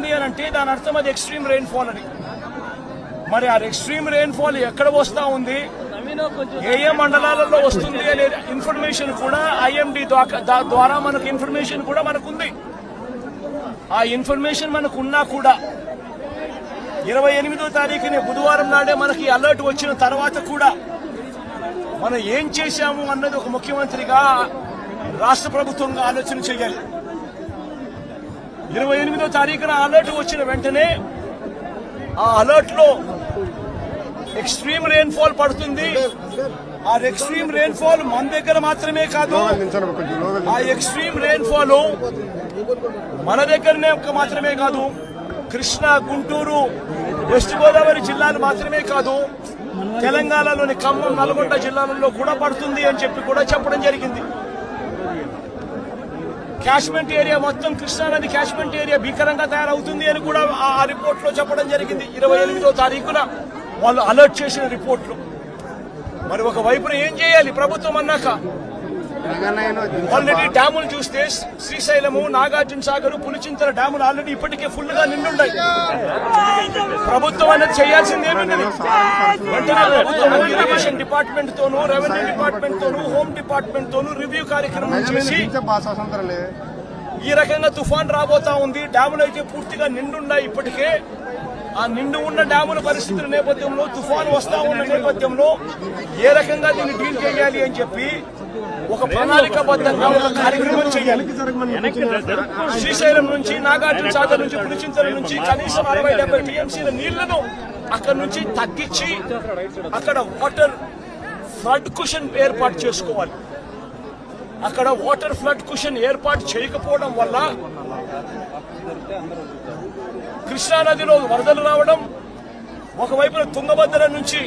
ఉంది అని అంటే దాని అర్థం అది ఎక్స్ట్రీమ్ రెయిన్ఫాల్ అని. మరి ఆ ఎక్స్ట్రీమ్ రెయిన్ఫాల్ ఎక్కడ వస్తా ఉంది? ఏ ఏ మండలాలలో వస్తుంది అనే ఇన్ఫర్మేషన్ కూడా ఐఎండి ద్వారా మనకు ఇన్ఫర్మేషన్ కూడా మనకుంది. ఆ ఇన్ఫర్మేషన్ మనకు ఉన్నా కూడా ఇరవై ఎనిమిదో తారీఖుని బుధవారం నాడే మనకి అలర్ట్ వచ్చిన తర్వాత కూడా మనం ఏం చేశాము అన్నది ఒక ముఖ్యమంత్రిగా రాష్ట్ర ప్రభుత్వంగా ఆలోచన చేయాలి. ఇరవై ఎనిమిదో తారీఖున అలర్ట్ వచ్చిన వెంటనే ఆ అలర్ట్లో ఎక్స్ట్రీమ్ రెయిన్ఫాల్ పడుతుంది. ఆ ఎక్స్ట్రీమ్ రెయిన్ఫాల్ మన దగ్గర మాత్రమే కాదు ఆ ఎక్స్ట్రీమ్ రెయిన్ఫాల్ మన దగ్గరనే మాత్రమే కాదు కృష్ణా గుంటూరు వెస్ట్ గోదావరి జిల్లాలు మాత్రమే కాదు తెలంగాణలోని ఖమ్మం నల్గొండ జిల్లాలలో కూడా పడుతుంది అని చెప్పి కూడా చెప్పడం జరిగింది. క్యాష్మెంట్ ఏరియా మొత్తం కృష్ణానది క్యాష్మెంట్ ఏరియా భీకరంగా తయారవుతుంది అని కూడా ఆ- రిపోర్ట్లో రిపోర్ట్లో చెప్పడం జరిగింది. ఇరవై ఎనిమిదో తారీఖున వాళ్ళు అలర్ట్ చేసిన రిపోర్ట్లు. మరి ఒక వైపున ఏం చేయాలి? ప్రభుత్వం అన్నాక ఆల్రెడీ డ్యాములు చూస్తే శ్రీశైలము నాగార్జున సాగర్ పులిచింతల డ్యాములు ఆల్రెడీ ఇప్పటికే ఫుల్గా నిండున్నాయి. ప్రభుత్వం అనేది చేయాల్సింది ఏముంది వెంటనే ప్రభుత్వం ఇరిగేషన్ డిపార్ట్మెంట్ తోనూ రెవెన్యూ డిపార్ట్మెంట్ తోనూ హోమ్ డిపార్ట్మెంట్ తోనూ రివ్యూ కార్యక్రమం చేసి ఈ రకంగా తుఫాన్ రాబోతా ఉంది. డ్యాములు అయితే పూర్తిగా నిండున్నాయి ఇప్పటికే. ఆ నిండు ఉన్న డ్యాముల పరిస్థితుల నేపథ్యంలో తుఫాను వస్తా ఉన్న నేపథ్యంలో ఏ రకంగా దీన్ని డీల్ చేయాలి అని చెప్పి ఒక ప్రణాళికబద్ధంగా ఒక కార్యక్రమం చేయాలి. శ్రీశైలం నుంచి నాగార్జున సాగర్ నుంచి పులిచింతల నుంచి కనీసం అరవై డెబ్బై టీఎంసీల నీళ్ళను అక్కడ నుంచి తగ్గించి అక్కడ వాటర్ ఫ్లడ్ కుషన్ ఏర్పాటు చేసుకోవాలి. అక్కడ వాటర్ ఫ్లడ్ కుషన్ ఏర్పాటు చేయకపోవడం వల్ల కృష్ణానదిలో వరదలు రావడం ఒకవైపున తుంగభద్ర నుంచి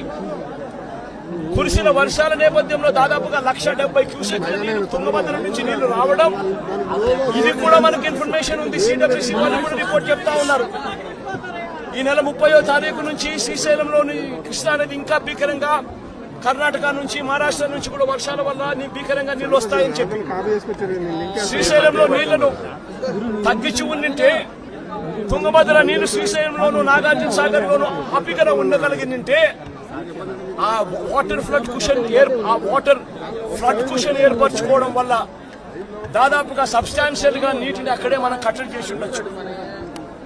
కురిసిన వర్షాల నేపథ్యంలో దాదాపుగా లక్ష డెబ్బై క్యూసెక్ల నీళ్ళు తుంగభద్ర నుంచి నీళ్ళు రావడం. ఇది కూడా మనకి ఇన్ఫర్మేషన్ ఉంది. సిడబ్ల్యూసీ వాళ్ళు కూడా రిపోర్ట్ చెప్తా ఉన్నారు. ఈ నెల ముప్పయో తారీఖు నుంచి శ్రీశైలంలోని కృష్ణానది ఇంకా భీకరంగా కర్ణాటక నుంచి మహారాష్ట్ర నుంచి కూడా వర్షాల వల్ల భీకరంగా నీళ్ళు వస్తాయని చెప్పి. శ్రీశైలంలో నీళ్ళను తగ్గించి ఉండింటే తుంగభద్ర నేను శ్రీశైలంలోను నాగార్జున సాగర్ లోను ఆపికన ఉండగలిగిందంటే ఆ వాటర్ ఫ్లడ్ కుషన్ ఏర్ ఆ వాటర్ ఫ్లడ్ కుషన్ ఏర్పరచుకోవడం వల్ల దాదాపుగా సబ్స్టాన్షియల్గా నీటిని అక్కడే మనం కట్టడి చేసి ఉండొచ్చు.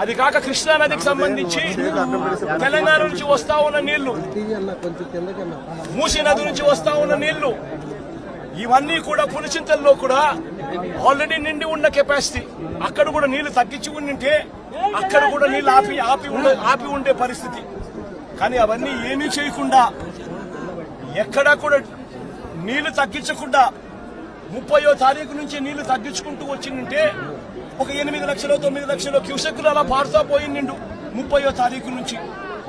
అది కాక కృష్ణా నదికి సంబంధించి తెలంగాణ నుంచి వస్తా ఉన్న నీళ్ళు మూసీ నది నుంచి వస్తా ఉన్న నీళ్ళు ఇవన్నీ కూడా పులిచింతల్లో కూడా ఆల్రెడీ నిండి ఉన్న కెపాసిటీ. అక్కడ కూడా నీళ్ళు తగ్గించి ఉండింటే అక్కడ కూడా నీళ్ళు ఆపి ఆపి ఉండే ఆపి ఉండే పరిస్థితి. కానీ అవన్నీ ఏమీ చేయకుండా ఎక్కడా కూడా నీళ్ళు తగ్గించకుండా ముప్పయో తారీఖు నుంచి నీళ్ళు తగ్గించుకుంటూ వచ్చిందంటే ఒక ఎనిమిది లక్షలు తొమ్మిది లక్షలు క్యూసెక్కులు అలా పారుతా పోయిండు ముప్పయో తారీఖు నుంచి.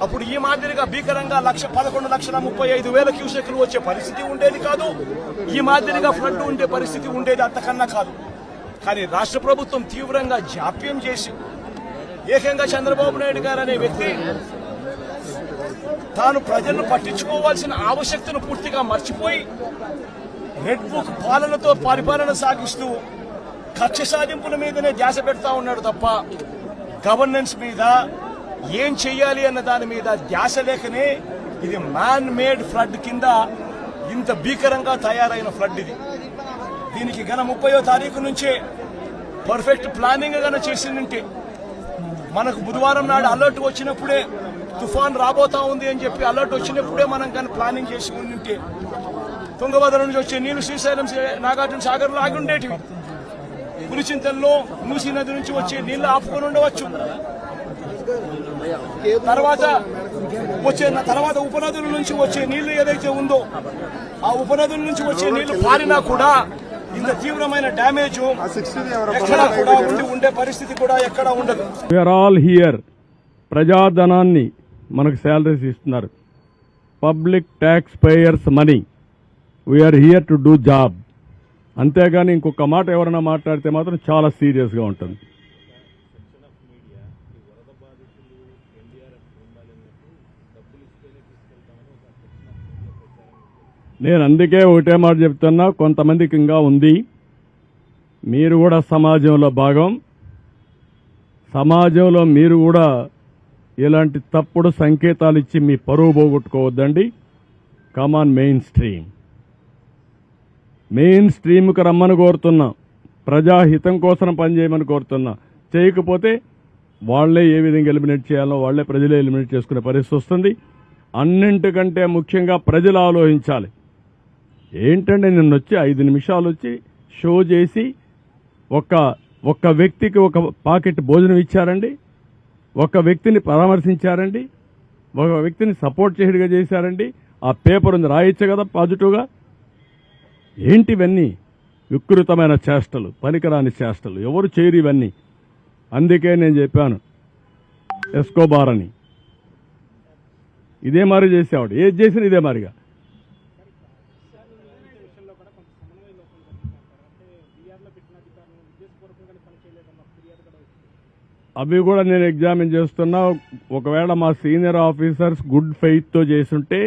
అప్పుడు ఈ మాదిరిగా భీకరంగా లక్ష పదకొండు లక్షల ముప్పై ఐదు వేల క్యూసెక్లు వచ్చే పరిస్థితి ఉండేది కాదు. ఈ మాదిరిగా ఫ్లడ్ ఉండే పరిస్థితి ఉండేది అంతకన్నా కాదు. కానీ రాష్ట్ర ప్రభుత్వం తీవ్రంగా జాప్యం చేసి ఏకంగా చంద్రబాబు నాయుడు గారు అనే వ్యక్తి. తాను ప్రజలను పట్టించుకోవాల్సిన ఆవశ్యకతను పూర్తిగా మర్చిపోయి రెడ్ బుక్ పాలనతో పరిపాలన సాగిస్తూ కక్ష సాధింపుల మీదనే ధ్యాస పెడతా ఉన్నాడు తప్ప గవర్నెన్స్ మీద ఏం చెయ్యాలి అన్న దాని మీద ధ్యాస లేకనే ఇది మ్యాన్ మేడ్ ఫ్లడ్ కింద ఇంత భీకరంగా తయారైన ఫ్లడ్ ఇది. దీనికి గన ముప్పయో తారీఖు నుంచే పర్ఫెక్ట్ ప్లానింగ్ గన చేసిందంటే మనకు బుధవారం నాడు అలర్ట్ వచ్చినప్పుడే తుఫాన్ రాబోతా ఉంది అని చెప్పి అలర్ట్ వచ్చినప్పుడే మనం కానీ ప్లానింగ్ చేసి ఉంటే తుంగభద్ర నుంచి వచ్చే నీళ్ళు శ్రీశైలం నాగార్జున సాగర్లో ఆగి ఉండేటివి. పులిచింతల్లో మూసీ నది నుంచి వచ్చే నీళ్ళు ఆపుకొని ఉండవచ్చు. తర్వాత వచ్చే తర్వాత ఉపనదుల నుంచి వచ్చే నీళ్ళు ఏదైతే ఉందో ఆ ఉపనదుల నుంచి వచ్చే నీళ్ళు పారినా కూడా ఇంత తీవ్రమైన డ్యామేజ్ ఆ సిక్స్టీ ఎవరు ఎక్కడా కూడా ఉండి ఉండే పరిస్థితి కూడా ఎక్కడా ఉండదు. వీఆర్ ఆల్ హియర్ ప్రజాధనాన్ని మనకు శాలరీస్ ఇస్తున్నారు. Public tax payers money we are here to do job అంతేగాని ఇంకొక మాట ఎవరైనా మాట్లాడితే మాత్రం చాలా సీరియస్గా ఉంటుంది. నేను అందుకే ఒకటే మాట చెప్తున్నా కొంతమందికి ఇంకా ఉంది. మీరు కూడా సమాజంలో భాగం. సమాజంలో మీరు కూడా ఇలాంటి తప్పుడు సంకేతాలు ఇచ్చి మీ పరువు పోగొట్టుకోవద్దండి. కమాన్ మెయిన్ స్ట్రీమ్ మెయిన్ స్ట్రీమ్కి రమ్మని కోరుతున్నా. ప్రజాహితం కోసం పనిచేయమని కోరుతున్నా. చేయకపోతే వాళ్ళే ఏ విధంగా ఎలిమినేట్ చేయాలో వాళ్ళే ప్రజలే ఎలిమినేట్ చేసుకునే పరిస్థితి వస్తుంది. అన్నింటికంటే ముఖ్యంగా ప్రజలు ఆలోచించాలి. ఏంటంటే నిన్న వచ్చి ఐదు నిమిషాలు వచ్చి షో చేసి ఒక ఒక్క వ్యక్తికి ఒక పాకెట్ భోజనం ఇచ్చారండి? ఒక వ్యక్తిని పరామర్శించారండి? ఒక వ్యక్తిని సపోర్ట్ చేయడిగా చేశారండి? ఆ పేపర్ ఉంది రాయొచ్చు కదా పాజిటివ్గా? ఏంటి ఇవన్నీ? వికృతమైన చేష్టలు పనికిరాని చేష్టలు. ఎవరు చేయరు ఇవన్నీ. అందుకే నేను చెప్పాను ఎస్కోబార్ అని. ఇదే మరి చేసేవాడు. ఏది చేసినా ఇదే మరిగా. అవి కూడా నేను ఎగ్జామిన్ చేస్తున్నా. ఒకవేళ మా సీనియర్ ఆఫీసర్స్ గుడ్ ఫెయిత్తో చేసుంటే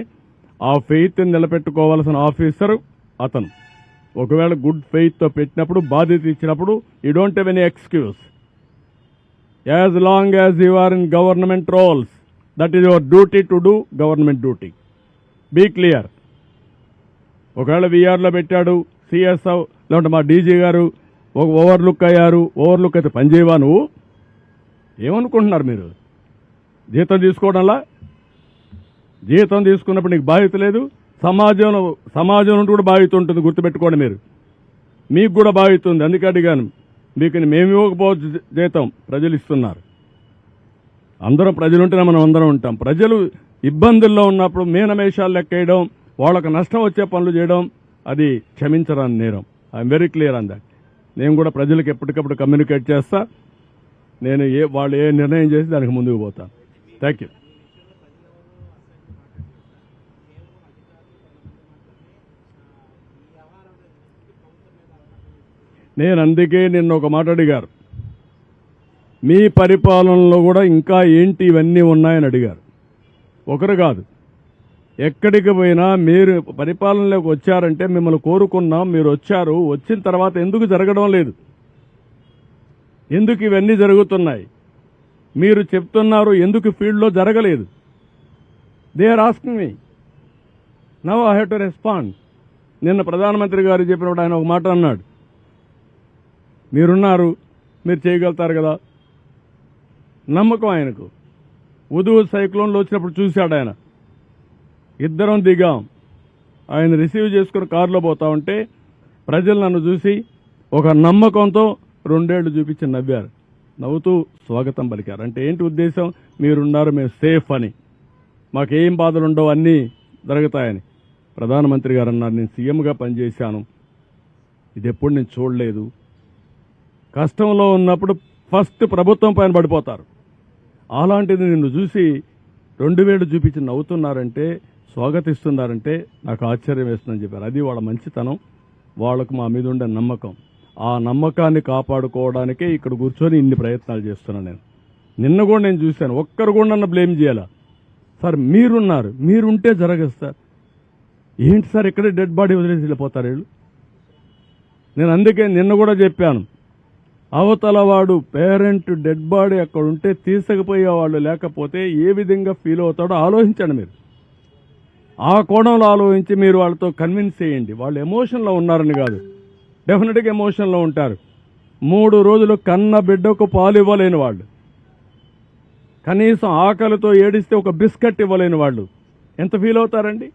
ఆ ఫెయిత్ నిలబెట్టుకోవాల్సిన ఆఫీసర్ అతను. ఒకవేళ గుడ్ ఫెయిత్తో పెట్టినప్పుడు బాధ్యత ఇచ్చినప్పుడు you don't have any excuse as long as you are in government rolls that is your duty to do government duty be clear ఒకవేళ విఆర్లో పెట్టాడు సిఎస్ఓ లేదంటే మా డీజీ గారు ఒక ఓవర్లుక్ అయ్యారు ఓవర్లుక్ అయితే పనిచేయవా నువ్వు? ఏమనుకుంటున్నారు మీరు? జీతం తీసుకోవడంలా? జీతం తీసుకున్నప్పుడు నీకు బాధ్యత లేదు. సమాజంలో సమాజం నుండి కూడా బాధ్యత ఉంటుంది గుర్తుపెట్టుకోండి మీరు. మీకు కూడా బాధ్యత ఉంది. అందుకే అడిగాను. మీకు మేము ఇవ్వకపోవచ్చు జీతం ప్రజలు ఇస్తున్నారు. అందరం ప్రజలు ఉంటేనే మనం అందరం ఉంటాం. ప్రజలు ఇబ్బందుల్లో ఉన్నప్పుడు మీనమేషాలు లెక్కేయడం వాళ్ళకు నష్టం వచ్చే పనులు చేయడం అది క్షమించరాని నేరం. I'm very clear on that నేను కూడా ప్రజలకు ఎప్పటికప్పుడు కమ్యూనికేట్ చేస్తా. నేను ఏ వాళ్ళు ఏ నిర్ణయం చేసి దానికి ముందుకు పోతాను థ్యాంక్ యూ నేను అందుకే నిన్న ఒక మాట అడిగారు. మీ పరిపాలనలో కూడా ఇంకా ఏంటి ఇవన్నీ ఉన్నాయని అడిగారు. ఒకరు కాదు. ఎక్కడికి పోయినా మీరు పరిపాలనలోకి వచ్చారంటే మిమ్మల్ని కోరుకున్నాం మీరు వచ్చారు. వచ్చిన తర్వాత ఎందుకు జరగడం లేదు? ఎందుకు ఇవన్నీ జరుగుతున్నాయి? మీరు చెప్తున్నారు ఎందుకు ఫీల్డ్లో జరగలేదు? They are asking me. Now I have to respond. నిన్న ప్రధానమంత్రి గారు చెప్పినప్పుడు ఆయన ఒక మాట అన్నాడు. మీరున్నారు మీరు చేయగలుగుతారు కదా? నమ్మకం ఆయనకు. ఉదువు సైక్లోన్లో వచ్చినప్పుడు చూశాడు ఆయన. ఇద్దరం దిగాం. ఆయన రిసీవ్ చేసుకుని కారులో పోతా ఉంటే ప్రజలు నన్ను చూసి ఒక నమ్మకంతో రెండేళ్ళు చూపించి నవ్వారు. నవ్వుతూ స్వాగతం పలికారు. అంటే ఏంటి ఉద్దేశం? మీరున్నారు మేము సేఫ్ అని. మాకేం బాధలు ఉండవు అన్నీ జరుగుతాయని. ప్రధానమంత్రి గారు అన్నారు నేను సీఎంగా పనిచేశాను. ఇది ఎప్పుడు నేను చూడలేదు. కష్టంలో ఉన్నప్పుడు ఫస్ట్ ప్రభుత్వం పైన పడిపోతారు. అలాంటిది నిన్ను చూసి రెండు వేలు చూపించి నవ్వుతున్నారంటే స్వాగతిస్తున్నారంటే నాకు ఆశ్చర్యం వేస్తుందని చెప్పారు. అది వాళ్ళ మంచితనం. వాళ్ళకు మా మీద ఉండే నమ్మకం. ఆ నమ్మకాన్ని కాపాడుకోవడానికే ఇక్కడ కూర్చొని ఇన్ని ప్రయత్నాలు చేస్తున్నాను నేను. నిన్న కూడా నేను చూశాను. ఒక్కరు కూడా నన్ను బ్లేమ్ చేయాలా? సార్ మీరున్నారు. మీరుంటే జరగదు సార్. ఏంటి సార్ ఇక్కడే డెడ్ బాడీ వదిలేసి వెళ్ళిపోతారు వీళ్ళు? నేను అందుకే నిన్న కూడా చెప్పాను. అవతల వాడు పేరెంట్ డెడ్ బాడీ అక్కడ ఉంటే తీసుకుపోయేవాళ్ళు లేకపోతే ఏ విధంగా ఫీల్ అవుతాడో ఆలోచించండి మీరు. ఆ కోణంలో ఆలోచించి మీరు వాళ్ళతో కన్విన్స్ చేయండి. వాళ్ళు ఎమోషన్లో ఉన్నారని కాదు. డెఫినెట్గా ఎమోషన్లో ఉంటారు. మూడు రోజులు కన్న బిడ్డకు పాలు ఇవ్వలేని వాళ్ళు. కనీసం ఆకలితో ఏడిస్తే ఒక బిస్కెట్ ఇవ్వలేని వాళ్ళు. ఎంత ఫీల్ అవుతారండి?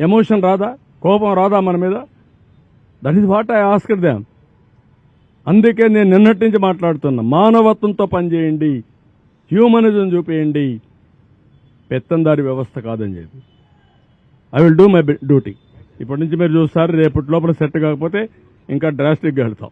ఎమోషన్ రాదా? కోపం రాదా మన మీద? That is what I asked them అందుకే నేను నిన్నటి నుంచి మాట్లాడుతున్నా. మానవత్వంతో పనిచేయండి. హ్యూమనిజం చూపేయండి. పెత్తందారి వ్యవస్థ కాదని చెప్పి. I will do my duty ఇప్పటి నుంచి మీరు చూస్తారు రేపటి లోపల సెట్ కాకపోతే इनका ड्रेस डिगड़ था।